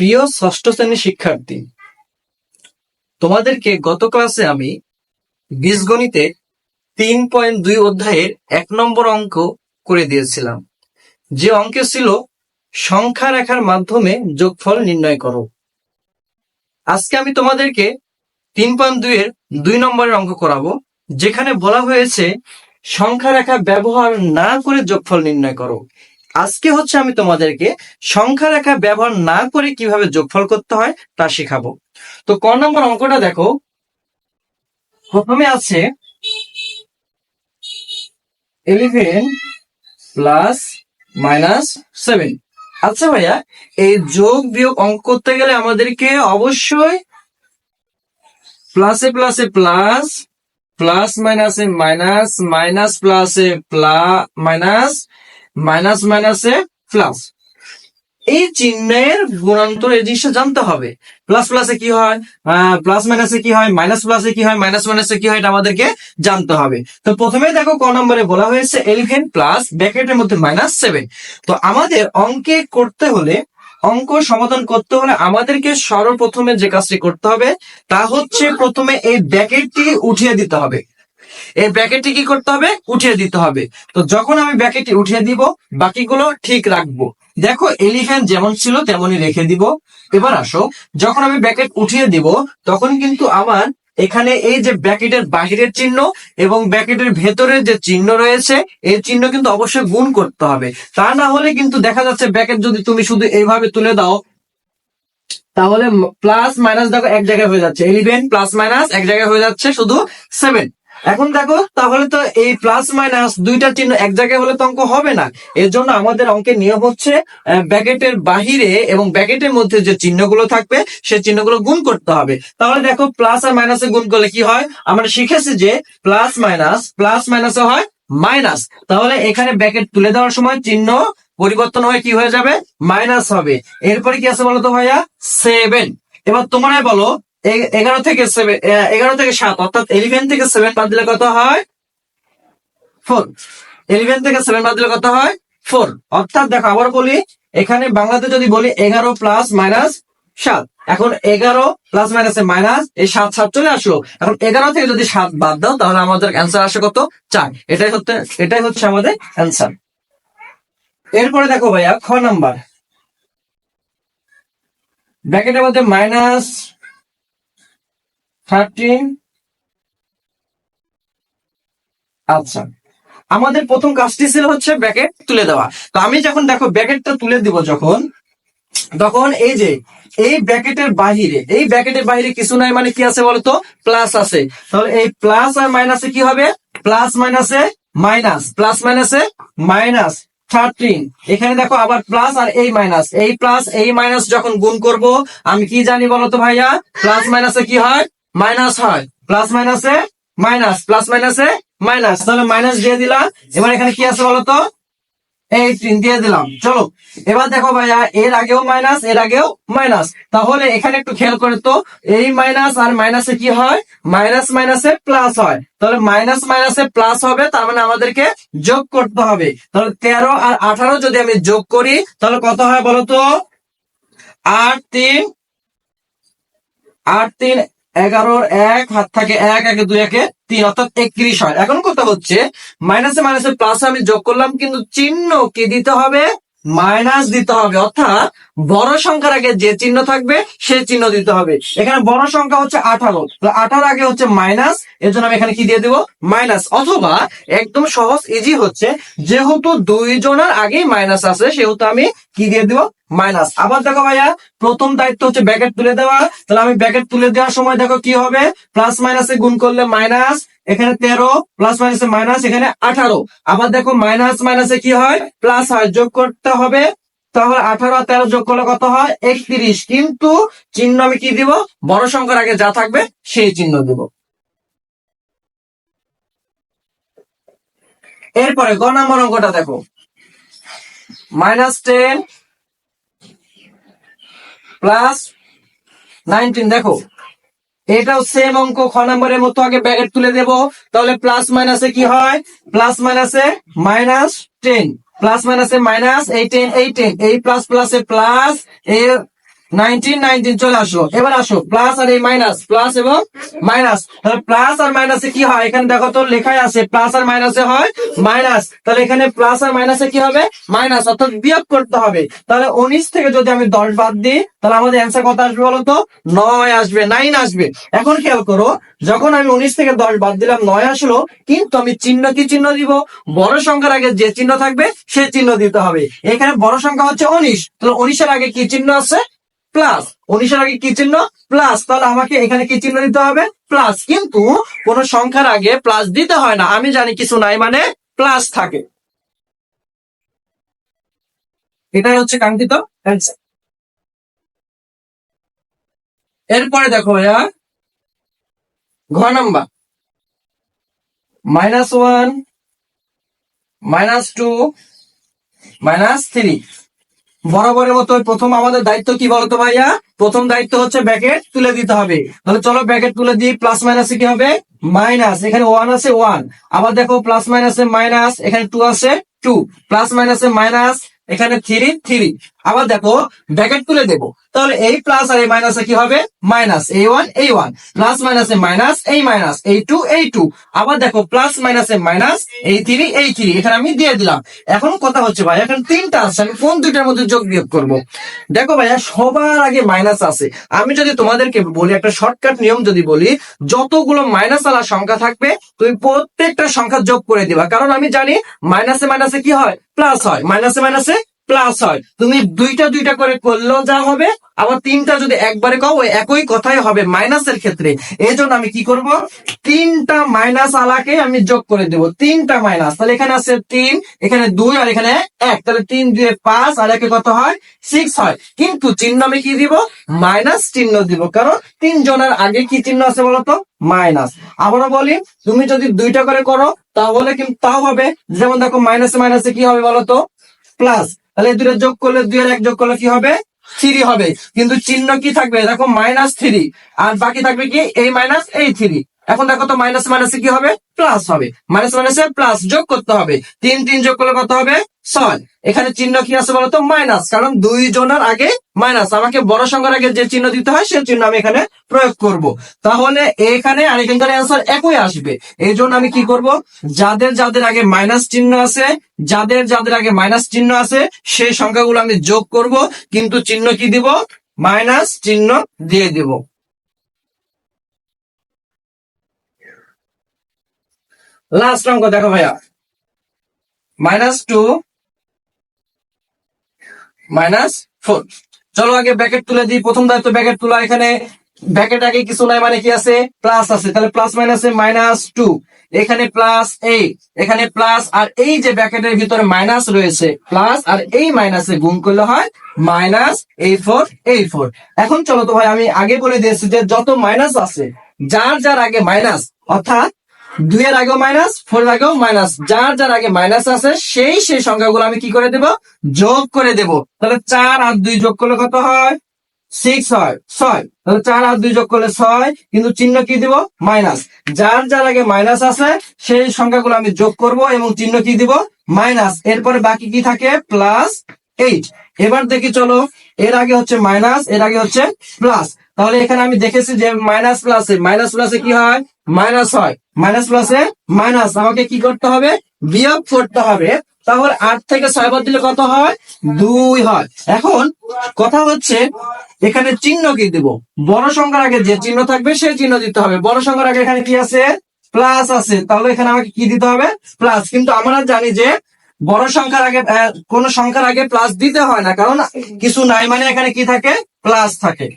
প্রিয় ষষ্ঠ শ্রেণির শিক্ষার্থী, তোমাদেরকে গত ক্লাসে আমি বীজগণিতে তিন পয়েন্ট দুই অধ্যায়ের এক নম্বর অঙ্ক করে দিয়েছিলাম। যে অঙ্কে ছিল, সংখ্যা রেখার মাধ্যমে যোগফল নির্ণয় করো। আজকে আমি তোমাদেরকে তিন পয়েন্ট দুই এর দুই নম্বরের অঙ্ক করাবো, যেখানে বলা হয়েছে, সংখ্যা রেখা ব্যবহার না করে যোগফল নির্ণয় করো। আজকে হচ্ছে আমি তোমাদেরকে সংখ্যা রেখা ব্যবহার না করে কীভাবে যোগফল করতে হয় তা শেখাবো। তো ক নম্বর অঙ্কটা দেখো। প্রথমে আছে ইলেভেন প্লাস মাইনাস সেভেন আচ্ছা ভাইয়া, এই যোগ বিয়োগ অঙ্ক করতে গেলে আমাদেরকে অবশ্যই প্লাসে প্লাসে প্লাস প্লাস মাইনাসে মাইনাস মাইনাস প্লাসে প্লাস মাইনাস মাইনাস মাইনাসে প্লাস এই চিহ্নের গুণান্তর এই জিনিসটা জানতে হবে। প্লাস প্লাসে কি হয়? প্লাস মাইনাসে কি হয়? মাইনাস প্লাসে কি হয়? মাইনাস মাইনাসে কি হয়? এটা আমাদেরকে জানতে হবে। তো প্রথমে দেখো ক নম্বরে বলা হয়েছে এলিভেন প্লাস ব্র্যাকেটের মধ্যে মাইনাস সেভেন তো আমাদের অঙ্কে করতে হলে, অঙ্ক সমাধান করতে হলে আমাদেরকে সর্বপ্রথমে যে কাজটি করতে হবে, তা হচ্ছে প্রথমে এই ব্র্যাকেটটি উঠিয়ে দিতে হবে। এই ব্র্যাকেটটি কি করতে হবে? উঠিয়ে দিতে হবে। তো যখন আমি ব্র্যাকেটটি উঠিয়ে দিব, বাকিগুলো ঠিক রাখব। দেখো এলিফ্যান্ট যেমন ছিল তেমনই রেখে দিব। এবার আসো, যখন আমি ব্র্যাকেট উঠিয়ে দিব, তখন কিন্তু আমার এখানে এই যে ব্র্যাকেটের বাহিরের চিহ্ন এবং ব্র্যাকেটের ভেতরের যে চিহ্ন রয়েছে, এই চিহ্ন কিন্তু অবশ্যই গুণ করতে হবে। তা না হলে কিন্তু দেখা যাচ্ছে ব্র্যাকেট যদি তুমি শুধু এইভাবে তুলে দাও, তাহলে প্লাস মাইনাস দেখো এক জায়গায় হয়ে যাচ্ছে। ইলেভেন প্লাস মাইনাস এক জায়গায় হয়ে যাচ্ছে শুধু সেভেন এখন দেখো, তাহলে তো এই প্লাস মাইনাস দুইটা চিহ্ন এক জায়গায় হলে তো অঙ্ক হবে না। এর জন্য আমাদের অঙ্কের নিয়ম হচ্ছে ব্যাকেটের বাহিরে এবং ব্যাকেটের মধ্যে যে চিহ্নগুলো থাকবে সেই চিহ্নগুলো গুণ করতে হবে। তাহলে দেখো প্লাস আর মাইনাসে গুণ করলে কি হয়? আমরা শিখেছি যে প্লাস মাইনাস প্লাস মাইনাসে হয় মাইনাস তাহলে এখানে ব্যাকেট তুলে দেওয়ার সময় চিহ্ন পরিবর্তন হয়ে কি হয়ে যাবে? মাইনাস হবে। এরপরে কি আছে বলতো ভাইয়া? সেভেন এবার তোমরাই বলো এগারো থেকে সেভেন এগারো থেকে সাত, অর্থাৎ ইলেভেন থেকে সেভেন বাদ দিলে কত হয়? ফোর ইলেভেন থেকে সেভেন বাদ দিলে কত হয়? ফোর অর্থাৎ দেখো, আবার বলি, এখানে বাংলাতে যদি বলি, এগারো প্লাস মাইনাস সাত। এখন এগারো প্লাস মাইনাসে মাইনাস এই সাত সাত চলে আসলো। এখন এগারো থেকে যদি সাত বাদ দাও, তাহলে আমাদের অ্যান্সার আসে কত? চার। এটাই হচ্ছে এটাই হচ্ছে আমাদের অ্যান্সার এরপরে দেখো ভাইয়া, খ নাম্বার। ব্র্যাকেটের মধ্যে মাইনাস থার্টিন আচ্ছা। আমাদের প্রথম কাজটি ছিল হচ্ছে ব্যাকেট তুলে দেওয়া। তো আমি যখন দেখো ব্যাকেটটা তুলে দিব যখন, তখন এই যে, এই ব্র্যাকেটের বাহিরে, এই ব্র্যাকেটের বাহিরে কিছু নাই মানে কি আছে বলতো? প্লাস আছে। তাহলে এই প্লাস আর মাইনাসে কি হবে? প্লাস মাইনাসে মাইনাস প্লাস মাইনাসে মাইনাস থার্টিন এখানে দেখো আবার প্লাস আর এই মাইনাস এই প্লাস এই মাইনাস যখন গুণ করব, আমি কি জানি বলতো ভাইয়া? প্লাস মাইনাসে কি হয়? মাইনাস হয়। প্লাস মাইনাসে মাইনাস, প্লাস মাইনাসে মাইনাস। তাহলে মাইনাস দিয়ে দিলাম। এবার এখানে কি আছে বলতো? এইটিন দিয়ে দিলাম। চলো। এবার দেখো ভাইয়া, এর আগেও মাইনাস, এর আগেও মাইনাস। তাহলে এখানে একটু খেয়াল করে তো, এই মাইনাস আর মাইনাসে কি হয়? মাইনাস মাইনাসে প্লাস হয়। তাহলে মাইনাস মাইনাসে প্লাস হবে, তার মানে আমাদেরকে যোগ করতে হবে। তাহলে তেরো আর আঠারো যদি আমি যোগ করি, তাহলে কত হয় বলতো? আট তিন আট তিন এগারোর এক, হাত থাকে এক, একে দুই, একে তিন, অর্থাৎ একত্রিশ হয়। এখন কথা হচ্ছে, মাইনাসে মাইনাসে প্লাসে আমি যোগ করলাম, কিন্তু চিহ্ন কি দিতে হবে? মাইনাস দিতে হবে। অর্থাৎ বড় সংখ্যার আগে যে চিহ্ন থাকবে, সে চিহ্ন দিতে হবে। এখানে বড় সংখ্যা হচ্ছে আঠারো। আঠারো আগে হচ্ছে মাইনাস এর জন্য আমি এখানে কি দিয়ে দেবো? মাইনাস। অথবা একদম সহজ ইজি হচ্ছে, যেহেতু দুই জনের আগেই মাইনাস আছে, সেহেতু আমি কি দিয়ে দিব? মাইনাস। আবার দেখো ভাইয়া, প্রথম দায়িত্ব হচ্ছে ব্যাকেট তুলে দেওয়া। তাহলে আমি ব্যাকেট তুলে দেওয়ার সময় দেখো কি হবে? প্লাস মাইনাসে গুণ করলে মাইনাস, এখানে তেরো, প্লাস মাইনাসে মাইনাস, এখানে আঠারো। আবার দেখো মাইনাস মাইনাসে কি হয়? প্লাস হয়, যোগ করতে হবে। তাহলে আঠারো আর তেরো যোগ করলে কত হয়? একত্রিশ। কিন্তু চিহ্ন আমি কি দিব? বড় সংখ্যার আগে যা থাকবে, সেই চিহ্ন দিব। এরপরে গ নম্বর অঙ্কটা দেখো। মাইনাস টেন প্লাস নাইনটিন দেখো। এটাও সেম অঙ্ক, খ নম্বরের মতো আগে ব্যাকেট তুলে দেব। তাহলে প্লাস মাইনাসে কি হয়? প্লাস মাইনাসে মাইনাস টেন প্লাস মাইনাসে মাইনাস এই টেন এই টেন এই প্লাস প্লাসে প্লাস এই নাইনটিন নাইনটিন, চলে আসলো এবার আসো। প্লাস আর এই মাইনাস। প্লাস এবং মাইনাস। তাহলে প্লাস আর মাইনাসে কি হয়? এখানে লেখাই আছে, প্লাস আর মাইনাসে হয় মাইনাস। তাহলে এখানে প্লাস আর মাইনাসে কি হবে? মাইনাস। অর্থাৎ বিয়োগ করতে হবে। তাহলে উনিশ থেকে যদি আমি দশ বাদ দিই, তাহলে আমাদের অ্যান্সার কত আসবে বলতো নয় আসবে নাইন আসবে। এখন খেয়াল করো, যখন আমি উনিশ থেকে দশ বাদ দিলাম, নয় আসলো, কিন্তু আমি চিহ্ন কি চিহ্ন দিব? বড় সংখ্যার আগে যে চিহ্ন থাকবে, সে চিহ্ন দিতে হবে। এখানে বড় সংখ্যা হচ্ছে উনিশ। তাহলে উনিশের আগে কি চিহ্ন আছে? প্লাস উনিশের আগে কি চিহ্ন? প্লাস তাহলে আমাকে এখানে কি চিহ্ন দিতে হবে? প্লাস কিন্তু কোন সংখ্যার আগে প্লাস দিতে হয় না। আমি জানি কিছু নাই মানে প্লাস থাকে। এটাই হচ্ছে কাঙ্ক্ষিত এরপরে দেখো ভাইয়া। ঘ number. Minus one minus two minus three বরাবরের মতো প্রথম আমাদের দায়িত্ব কি বলতো ভাইয়া? প্রথম দায়িত্ব হচ্ছে ব্যাকেট তুলে দিতে হবে। তাহলে চলো ব্যাকেট তুলে দিই, প্লাস মাইনাসে কি হবে? মাইনাস, এখানে ওয়ান আছে ওয়ান আবার দেখো প্লাস মাইনাসে মাইনাস, এখানে টু আছে টু প্লাস মাইনাসে মাইনাস, এখানে থ্রি থ্রি আবার দেখো ব্যাকেট তুলে দেবো। তাহলে এই প্লাস আর এই মাইনাসে কি হবে? মাইনাস এই ওয়ান এই ওয়ান প্লাস মাইনাসে মাইনাস এই মাইনাস এই টু এই টু আবার দেখো প্লাস মাইনাসে মাইনাস এই থ্রি এই থ্রি এখানে আমি দিয়ে দিলাম। এখন কথা হচ্ছে ভাই, এখন তিনটা আছে আমি কোন দুইটার মধ্যে যোগ বিয়োগ করব? দেখো ভাইয়া, সবার আগে মাইনাস আছে। আমি যদি তোমাদেরকে বলি, একটা শর্টকাট নিয়ম যদি বলি, যতগুলো মাইনাস আলা সংখ্যা থাকবে, তুমি প্রত্যেকটা সংখ্যা যোগ করে দিবা। কারণ আমি জানি মাইনাসে মাইনাসে কি হয়? প্লাস হয়। মাইনাসে মাইনাসে প্লাস হয়। তুমি দুইটা দুইটা করে করলেও যা হবে, আবার তিনটা যদি একবারে কও একই কথাই হবে মাইনাসের ক্ষেত্রে। এই জন্য আমি কি করব? তিনটা মাইনাস আলাকে আমি যোগ করে দেব। তিনটা মাইনাস তাহলে এখানে আছে তিন, এখানে দুই, আর এখানে এক। তাহলে তিন, দুই পাঁচ, আর একে কত হয়? সিক্স হয়। কিন্তু চিহ্ন আমি কি দিব? মাইনাস চিহ্ন দিব। কারণ তিন জনের আগে কি চিহ্ন আছে বলতো? মাইনাস আবারও বলি, তুমি যদি দুইটা করে করো, তাহলে কিন্তু তাও হবে। যেমন দেখো মাইনাসে মাইনাসে কি হবে বলতো? প্লাস তাহলে এই দুটো যোগ করলে দুই আর এক যোগ করলে কি হবে? থ্রি হবে। কিন্তু চিহ্ন কি থাকবে? দেখো মাইনাস থ্রি আর বাকি থাকবে কি? এই মাইনাস এই থ্রি এখন দেখো তো মাইনাস মাইনাসে কি হবে? প্লাস হবে। মাইনাস মাইনাসে প্লাস যোগ করতে হবে। তিন তিন যোগ করলে কত হবে? ছয়। এখানে চিহ্ন কি আছে বলতো? মাইনাস কারণ দুই জনের আগে মাইনাস আমাকে বড় সংখ্যার আগে যে চিহ্ন দিতে হয়, সেই চিহ্ন আমি এখানে প্রয়োগ করব। তাহলে এখানে আর এখানকার অ্যান্সার একই আসবে। এই জন্য আমি কি করব? যাদের যাদের আগে মাইনাস চিহ্ন আছে, যাদের যাদের আগে মাইনাস চিহ্ন আছে, সেই সংখ্যাগুলো আমি যোগ করব। কিন্তু চিহ্ন কি দিব? মাইনাস চিহ্ন দিয়ে দিব। লাস্ট অঙ্ক দেখো ভাইয়া। মাইনাস টু মাইনাস ফোর চলো আগে ব্যাকেট তুলে দিই। প্রথম দায়িত্ব ব্যাকেট তোলা। এখানে ব্যাকেট আগে কিছু নাই মানে কি আছে? প্লাস আছে। তাহলে প্লাস মাইনাসে মাইনাস টু এখানে প্লাস এই এখানে প্লাস আর এই যে ব্যাকেটের ভিতরে মাইনাস রয়েছে প্লাস আর এই মাইনাসে গুণ করলে হয় মাইনাস এই ফোর এই ফোর এখন চলো তো ভাই, আমি আগে বলে দিয়েছি যে যত মাইনাস আছে, যার যার আগে মাইনাস অর্থাৎ দুই এর আগেও মাইনাস ফোর আগেও মাইনাস যার যার আগে মাইনাস আছে, সেই সেই সংখ্যাগুলো আমি কি করে দেব? যোগ করে দেব। তাহলে চার আর দুই যোগ করলে কত হয়? সিক্স হয়। ছয়। তাহলে চার আর দুই যোগ করলে ছয়, কিন্তু চিহ্ন কি দিব? মাইনাস যার যার আগে মাইনাস আছে, সেই সংখ্যাগুলো আমি যোগ করব এবং চিহ্ন কি দিব? মাইনাস এরপরে বাকি কি থাকে? প্লাস এইট এবার দেখি চলো, এর আগে হচ্ছে মাইনাস এর আগে হচ্ছে প্লাস তাহলে এখানে আমি দেখেছি যে মাইনাস প্লাসে মাইনাস প্লাসে কি হয়? মাইনাস হয়। মাইনাস প্লাসে মাইনাস আমাকে কি করতে হবে? বিয়োগ করতে হবে। তাহলে আট থেকে ছয় বাদ দিলে কত হয়? দুই হয়। এখন কথা হচ্ছে, এখানে চিহ্ন কি দিব? বড় সংখ্যার আগে যে চিহ্ন থাকবে, সেই চিহ্ন দিতে হবে। বড় সংখ্যার আগে এখানে কি আছে? প্লাস আছে। তাহলে এখানে আমাকে কি দিতে হবে? প্লাস কিন্তু আমরা জানি যে বড় সংখ্যার আগে কোন সংখ্যার আগে প্লাস দিতে হয় না। কারণ কিছু নাই মানে এখানে কি থাকে? প্লাস থাকে।